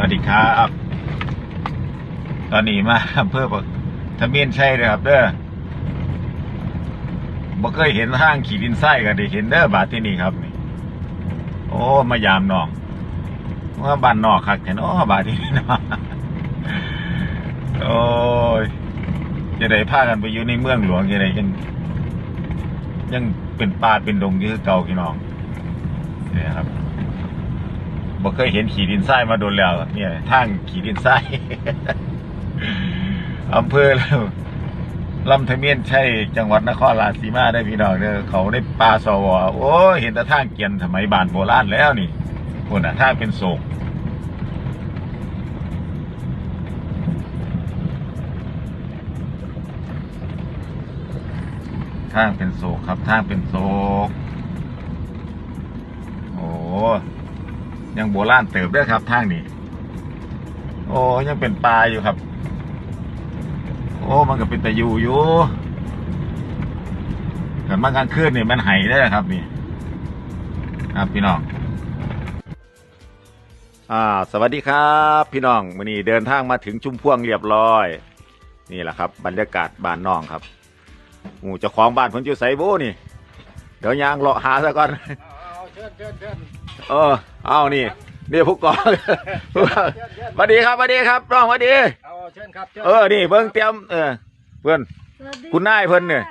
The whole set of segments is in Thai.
วัสดีครับ ตอนนี้มาอำเภอปทะเมียนชัยเลยครับ เด้อบ่เคยเห็นห้างขี่ดินไส้กันได้เห็นเด้อบาที่นี่ครับนี่โอ้มายามน้องว่าบ้านนอกคักแค่นอบาที่นี่นะโอ้ยจะได้พากันไปอยู่ในเมืองหลวงจะได้ยังยังเป็นป่าเป็นดงยู่คือเก่าพี่น้องเนี่ยครับ บ่เคยเห็นขี่ดินทรายมาโดนแล้ว เนี่ยทางขี่ดินทรายอำเภอแล้วลำทะเมียนใช่จังหวัดนครราชสีมาได้พี่น้องเด้อเขาได้ปลาสวอโอ้เห็นแต่ทางเกียนสมัยบานโบราณแล้วนี่คนอะทางเป็นโศกทางเป็นโศกครับทางเป็นโศกโอ้ ยังโบราณเติบเด้วยครับทางนี้ โอ้ยังเป็นปลาอยู่ครับ โอ้มันก็เป็นตะยูอยู่กันมากลางคืนนี่มันไห้ได้อครับนี่ครับพี่น้องอ่าสวัสดีครับ พี่น้องวันนี้เดินทางมาถึงชุมพวงเรียบร้อย นี่แหละครับ บรรยากาศบ้านน้องครับหมู่เจ้าของบ้านเพิ่นอยู่ไสบูนี่ เดี๋ยวยางเลาะหาซะก่อน เอาเชิญเชิญเชิญ เออเอานี่นี่ผู้กองสวัสดีครับสวัสดีครับน้องสวัสดีเอาเชิญครับชิญเออนี่เบิ่งเตรียมเออเพื่อนคุณนายเพิ่นเนี่ย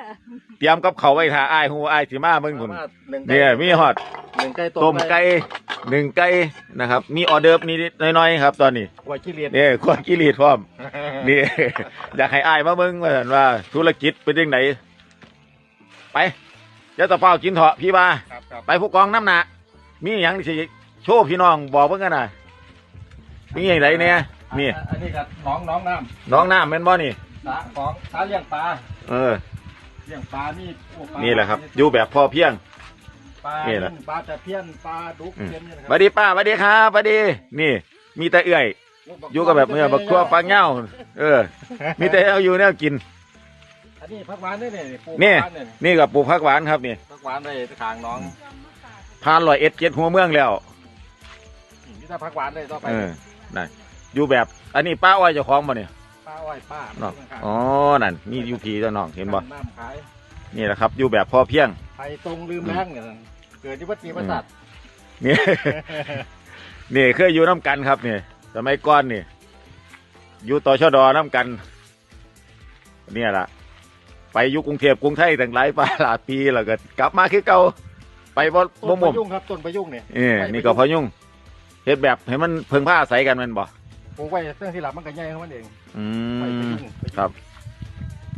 เตรียมกับเขาวไว้ท่าอ้ายหูอ้ายสิมาเบิ่งคุณอามาหนึ่งไก่เนี่ยมีฮอดหนึ่งไก่ต้มไก่หนึ่งไก่นะครับ มีออเดิร์ฟนิดๆหน้อยๆครับ ตอนนี้ไว้ขี้เลียนนี่ควรกิรีดพร้อมนี่อยากให้อ้ายมาเบิ่งว่าซั่นว่าธุรกิจเป็นยังไงไปเดี๋ยวตะเฝ้ากินเถาะพี่บ้าครับครับไปผู้กองน้ำหนา มีอย่างที่สิโชว์พี่น้องบอกเพิ่งกันหน่อยมีอย่างไรเนี่ยนี่อันนี้ก็น้องน้องน้น้องน้ำแม่นบ่นี่ำสาของสาเลี้ยงปลาเออ เลี้ยงปลานี่โอ้ปานี่แหละครับอยู่แบบพอเพียง ปลานี่แหละ ปลาตะเพียนปลาดุกอืมเพียนนี่นะสวัสดีป้าสวัสดีครับสวัสดี นี่ มีแต่เอื่อย อยู่กับแบบเมื่อบักทั่วปลาเง่าเออ มีแต่เอาอยู่แนวกิน อันนี้ผักหวานนี่เนี่ยปลูกนี่ ผักหวานเนี่ยนี่กับปลูกผักหวานครับนี่ ผักหวานได้ทางน้อง พานลอยเอ็ดเจ็ดหัวเมืองแล้วนี่ถ้าผักหวานได้ต่อไปเออนั่นอยู่แบบ อันนี้ป้าอ้อยเจ้าของบ่เนี่ยปลาอ้อยปลาเนาะอ๋อนั่นนี่อยู่พีเจ้าน้องเห็นบ่น้ำขายนี่แหละครับอยู่แบบพอเพียงไทยตรงลืมแรงเนี่ยเกิดที่วัดศรีประสาทนี่นี่เคยอยู่น้ำกันครับนี่สมัยก่อนนี่อยู่ต่อชดอน้ำกันเนี่ยล่ะ ไปอยู่กรุงเทพกรุงไทยตั้งหลายปาหลายปีแล้วก็กลับมาคือเก่า ไปบ่ต้บ่นมุพะมยุงครับต้นพะยุงเนี่ยนี่นี่ก็พอยุ่งเฮ็ดแบบให้มันเพิ่งผ้าใสกันแมันบ่ปลูกไว้เรื่องที่หลับมันก็ใหญ่ของมันเองอืไว้พะมยุงพะยุงครับ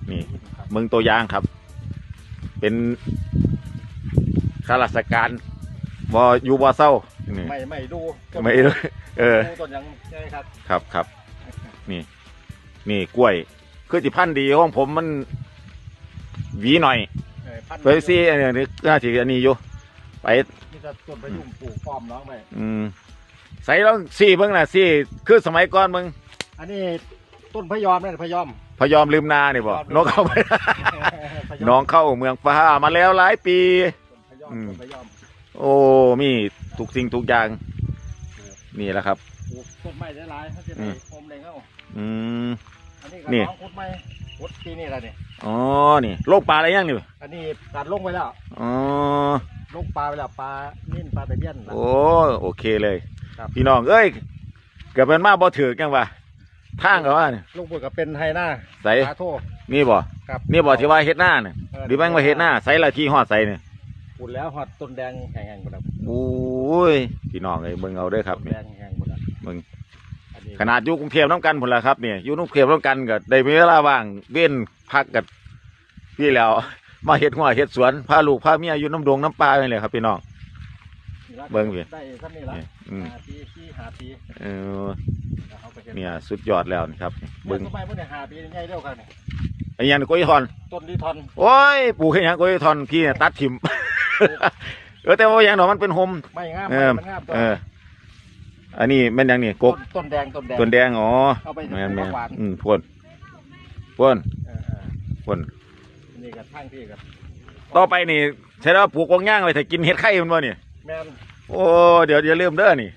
นี่ ครับเมืองตัวอย่างครับ เป็นข้าราชการบ่อยู่บ่เศร้านี่ไม่ไม่ดูไม่รู้เออ ดูต้นยังใช่ครับครับครับ นี่ นี่กล้วย คือสิพันธุ์ดีของผมมันหวีหน่อยเออพันธุ์ไปซี่อันนี้น่าสิอันนี้อยู่ ไป นี่จะต้นพะยุงปลูกฟอมน้องไปอืมใส่แล้วซี่เบิ่งน่ะซี่คือสมัยก่อนมึงอันนี้ต้นพะยอมนี่นพะยอม พยอมลืมนานี่บ่พยอมลืมนกเข้าไปพะยมน้องเข้าเมืองฟ้ามาแล้วหลายปี ต้นพะยอมอืม ต้นพะยอมโอ้มีทุกสิ่งทุกอย่าง นี่แหละครับ ปลูกต้นไม้ได้หลายเขาจะอืได้มโฮมเลยเข้าอืม อันนี้นี่ก็น้องขุดไม้ขุ ดปีนี้แหละนี่อ๋อ นี่โรคปลาอะไรยังนี่อันนี้ตัดลงไปแล้ว อ๋อ ลงปลาไปแล้วปลานิ่นปลาตะเพียนล่ะโอ้ โอเคเลยครับพี่น้อง เอ้ยเกิดเป็นมาบ่ถือกันวะทางกับว่าเนี่ยลูกบุญกับเป็นไฮหน้าใส่ปลาโทนี่บ่ครับนี่บ่ที่ว่าเฮ็ดหน้าเนี่ยเออหรือแม่งว่าเฮ็ดหน้าใส่ละที่ฮอดใส่เนี่ยขุดแล้วหอดต้นแดงแห้งๆหมดแล้วโอ้ยพี่น้องเอ้ยเบิ่งเอาเด้อครับต้นนี่แดงแห้งๆหมดแล้วเบิ่งอันนี้ ขนาดอยู่กรุงเทพน้ำกันพุ่นละครับเนี่ยอยู่กรุงเทพน้ำกันก็ได้มีเวลาว่างเว้นพักกับพี่แล้ว มาเฮ็ดหัวเฮ็ดสวนพาลูกพาเมียอยู่น้ำดงน้ำปลาไปเลยครับพี่น้อง เบิ่งสิได้ท่านนี่ละนี่อืมหาปีที่หาปีเออแล้วเขาก็ฮ็ดเนี่ยสุดยอดแล้วนะครับเบิ่เบิ่งงทำไมพวกเนี่ยหาปีใหญ่เร็วกันเนี่ยไอ้หยังนี่กล้วยทอน ต้นดีทอนโอ้ยปลูกให้หยังกล้วยทอนพี่เนี่ยตัดถิ่ม เออแต่ว่าอย่างหนอมันเป็นโฮม ไม่งามเอไม่อมันงามตัวเออ อันนี้แม่นหยังนี่กกต้นต้นแดงต้นแดง ต้นแดงอ๋อเอาไปแม่นปลูแม่กนหวาน อืมพ่นพ่นเออเออพ่นนี่กับทางที่กับต่อไปนี่ใช่แล้วปลูกกวางย่างไว้ถ้ากินเห็ดไข่มันบ่เนี่ยแม่นโอ้เดี๋ยวอย่าลืมเด้อนี่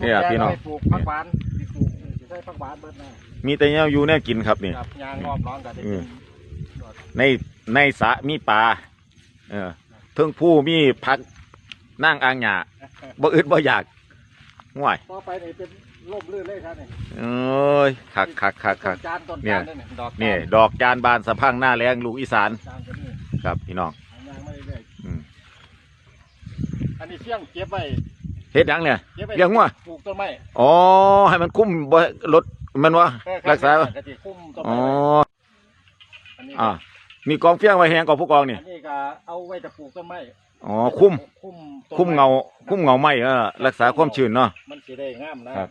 เนี่ยพี่น้อง ต้แดเาไปปลูกผักหวานที่ใช้ผักหวานเบิดนะมีแต่แนวอยู่แนวกินครับนี่ครับยางรอบน้องก็ได้อืกิมนในในสระมีปลาเออเทิงผู้มีพักนั่งอ่างหญ้าบ่อึดบ่อยาก ง่วยต่อไปนี่เป็นร่มรื่นเลยครับนี่เอ้ยคักคักคักต้คันกจานต้นเนี่จายนนี่ดอกนี่ดอกจานบานสะพรังหน้าแรงลูกอีสานจานตัวนี้ครับพี่น้องเอายางมาเรื่อยอืมๆอันนี้เสี่ยงเก็บไว้เฮ็ดหยังเนี่ย เก็บไว้เลี้ยงวัว ปลูกต้นไม้อ๋อให้มันคุ้มบ่ลดมันวะเออคบรักษากะทิคุ้มต้นอ๋ไม้อไว้อันนี้อ่ามีกองเฟี้ยงไว้แหงกับผู้กองนี่อันนี้ก็เอาไว้จะปลูกต้นไม้ อ๋อคุ้มคุ้มต้นคุ้มเงา คุ้มเงาไม้เออรักษาความชื้นเนาะ มันสิได้งามนะครับ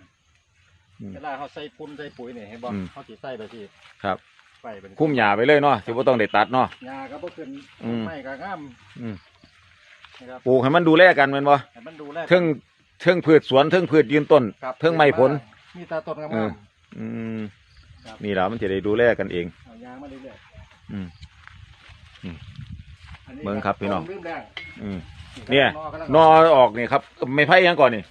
อืมเวลาเขาใส่ปุ๋ยใส่ปุ๋ยนี่เห็นบ่อืม เขาสิใส่ไปที่ครับ ไปเป็นคุ้มหญ้าไปเลยเนาะสิบ่ต้องได้ตัดเนาะ หญ้าก็บ่ขึ้นอืม ไม้ก็งามอืมนะครับปลูกให้มันดูแลกันแม่นบ่ให้มันดูแลเทิงเทิงพืชสวนเทิงพืชยืนต้น ครับเทิงไม้ผล มีแตาต้นงามเอออืมๆครับนี่ล่ะมันจะได้ดูแลกันเอง เอายางมาเรื่อยอืม ๆอันนี้เบิ่งครับพี่น้องตลืมแรง อืมเนี่ยกำลังนอออกนี่ครับ ไม่ไผ่ยังก่อนนี่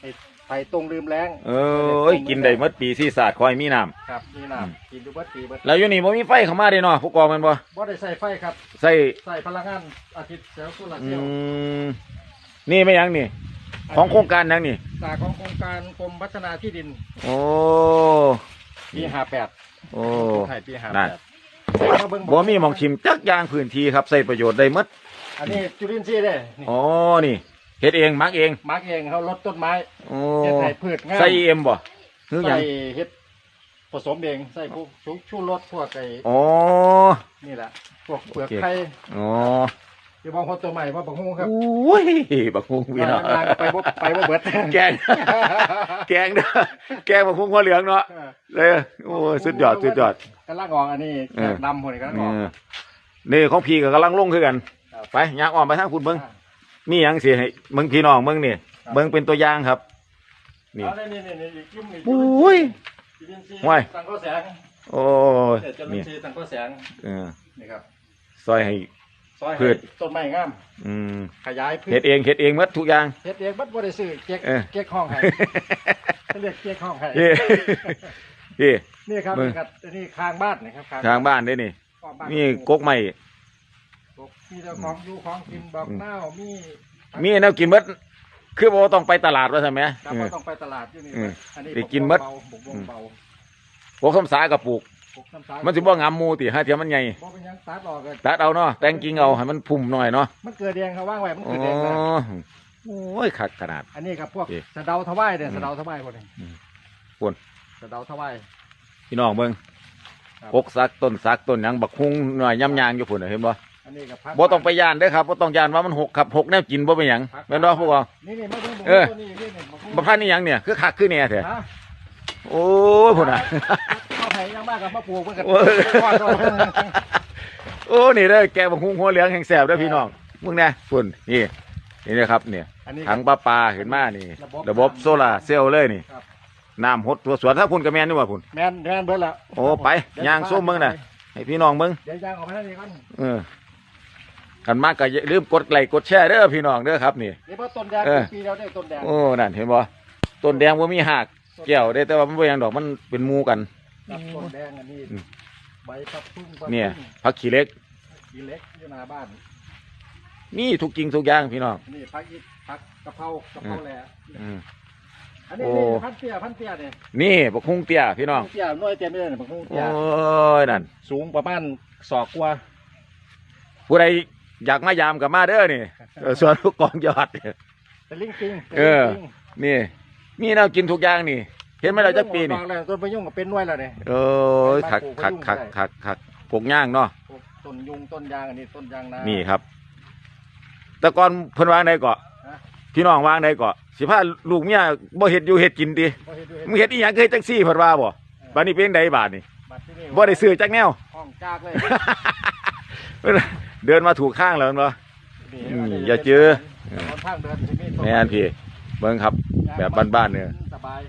ไผ่ตรงลืมแรงเอ้ยกินได้หมดปีซีศาสตร์คอยมีน้ำครับนี่น้ำกินดูเบัดปีเบัดแล้วอยู่นี่บ่มีไฟเข้ามาเด้เนาะผู้กองแม่นบ่บ่ได้ใส่ไฟครับ ใส่ใส่พลังงานอาทิตย์เซลล์โซลาร์อืเซลล์มนี่ไม่ยังนี่ ของโครงการยังนี่ตาของโครงการกรมพัฒนาที่ดินโอ้ ปีห้าแปดโอ้ ไทยปีห้านั่แปน ดบ่มีหมองชิมจักอยางพื้นที่ครับใส่ประโยชน์ได้หมด อันนี้จุลินทรีย์เด้นี่อ๋อนี่เฮ็ดเองมักเองมาร์กเองเขาลดต้นไม้โอ้เฮ็ดให้พืชงามใส่เอ็มบ่คือหยัใส่งเฮ็ดผสมเองใส่พวกชูชูรสพวกไอ้อ๋อ นี่แหละพวกเปลือกโอเค ไข่อ๋อเดี๋ยวบางคนตัวใหม่ว่าบางฮู้ครับอุ้ยบักฮุงพี่เนาะงานไปบ่ไปบ่เบิดแกง แกงเด้อแกงบักฮุงหัวเหลืองเนาะเลยโอ้ยสุดยอดสุดยอด กำลังออกอันนี้เออ ดำคนนี้กำลังเอออกอนี่ของพี่ก็กำลังลงคือกันครับ ไปยางอ้อมไปทางคุณเบิ้งมีหยังสิให้เบิ้งพี่น้องเบิ้งนี่เบิ้งเป็นตัวอย่างครับ นี่ เอานี่นี่นี่อีกยุ่มนี่อุ้ยจุลินทรีย์ว้ายสังเคราะห์แสงโอ้ยเดี๋ยวจุลินี่นทรีย์สังเคราะห์แสงเออนี่ครับซอยให้ ซอยพืให้ช ต้นไม้งาม อืมขยายพืชเฮ็ดเองเฮ็ดเองหมดทุกอย่าง เฮ็ดเองบัดบ่ได้ซื้อเก๊กเออ เก๊กห้องให้เขาเรียกเก๊กห้องให้นี่นี่ นี่ครับเบิ่งนี่ครับอันนี่ข้างบ้านนะครับทางบ้านได้นี่ข้างบ้านมีกกไม้ มีเจ้าของอยู่ของกินบอกอืมเน่ามีมีแนวกินหมดคือบ่ต้องไปตลาดว่าซั่นแหมครับเอก็อต้องไปตลาดอยู่นี่อืม อันนี้ได้กินหมดเบาบุกวงเบาพวกคำสากับปลูกบุกน้ำตาลมันสิบ่งามหมู่ติฮะเทียมันใหญ่บ่เป็นหยังตัดออกเลยตัดเอาเนาะแต่งกิ่งเอาให้มันพุ่มหน่อยเนาะมันเกิดแดงเขาว่างไว้มันอ๋อเกิดแดงนะโอ้ยคักขนาด อันนี้ครับพวกโอเคสะเดาทวายเนี่ยอืมสะเดาทวายพวกนี้อืมพุ่นสะเดาทวาย พี่น้องเบิ่งครับกกสักต้นสักต้นหยังบักฮุงหน่อยย่ำยางอยู่พุ่นน่ะเห็นบ่ อันนี้กับพักบ่ต้องไปย่านเด้อครับบ่ต้องย่านว่ามันหกครับหกแนวกินบ่เป็นหยังพักแม่นบ่พวกเรา นี่นี่มาดูบุกเออ ตัวนี้นี่นี่บุกบ่พันนี่หยังเนี่ยคือคักคือแหน่แท้ฮะโอ้ยพุ่นน่ะเข้าไผ่ยังมากกับมะปลูกเพื่อนกันโอ้ย ก่อนก่อนโอ้นี่เด้อแกบักฮุงหัวเหลืองแห่งแสบเด้อพี่น้องมึงแน่พุ่นนี่นี่นะครับเนี่ยอันนี้ ถังปลาปลาเห็นมานี่ ระบบระบบโซลาร์เซลล์เลยนี่ครับ น้ำหดตัวสวนถ้าพุ่นก็แม่นนี่ว่าพุ่น แมนแมนเบิดแล้วโอ้ไปย่างส้มเบิ่งน่ะ ให้พี่น้องเบิ่งเดี๋ยวยางออกมาทางนี้ก่อนเออ กันมากก็อย่าลืมกดไลค์กดแชร์เด้อพี่น้องเด้อครับนี่นี่เพราะต้นแดงเออ ปีแล้วได้ต้นแดงโอ้นั่นเห็นบ่ต้นแดงว่ามีหักแก้วได้แต่ว่ามันบ่หยังดอกมันเป็นหมูกัน ครับต้นแดงอันนี้อืม ใบพับพึ่งพับเนี่ยพึ่งผักขี้เหล็กทีเล็กอยู่หน้าบ้าน มีทุกกิ่งทุกอย่างพี่น้อง นี่พักอีกพักกะเพรากะเพราแหล่อืม อันนี้โอ้ นี่พันเตี้ยพันเตี้ยเนี่ยนี่บักฮุงเตี้ยพี่น้อง พันเตี้ยน้อยเตี้ยไม่ได้เนี่ยพันโอ้เตี้ยยนั่น สูงประมาณศอกกว่าผู้ใด อยากมายามกับมาเด้อนี่เออสวนลูกกองยอดแต่ลิงปิงเออ นี่ มีแนวกินทุกอย่างนี่ เห็นไหมเราจักปีนี่ แล้วต้นพะยุงก็เป็นหน่วยแล้วเนี่ยเออคักคักคักคักคักปลูกย่างเนาะพวกต้นยุงต้นยางอันนี้ต้นยางนานี่ ครับ แต่ก่อนเพิ่นวางใดเกาะ ฮะ พี่น้องวางใดเกาะ สิพาลูกเมียบ่เฮ็ดอยู่เฮ็ดกินติบ่เฮ็ดด้วยมึงเฮ็ดอีหยังเคยจังซี่เพิ่นว่าบ่บัดนี้เป็นไดบาดนี่บัดที่นี่บ่ได้ซื้อจักแนว ห้องจากเลย เดินมาถูกข้างแล้วแม่นบ่นี่อืมนนี้อย่าเจอถนนทางเดินที่มีต้นแม่นพี่เบิ่งครับ แบบบ้านๆเนี่ย สบาย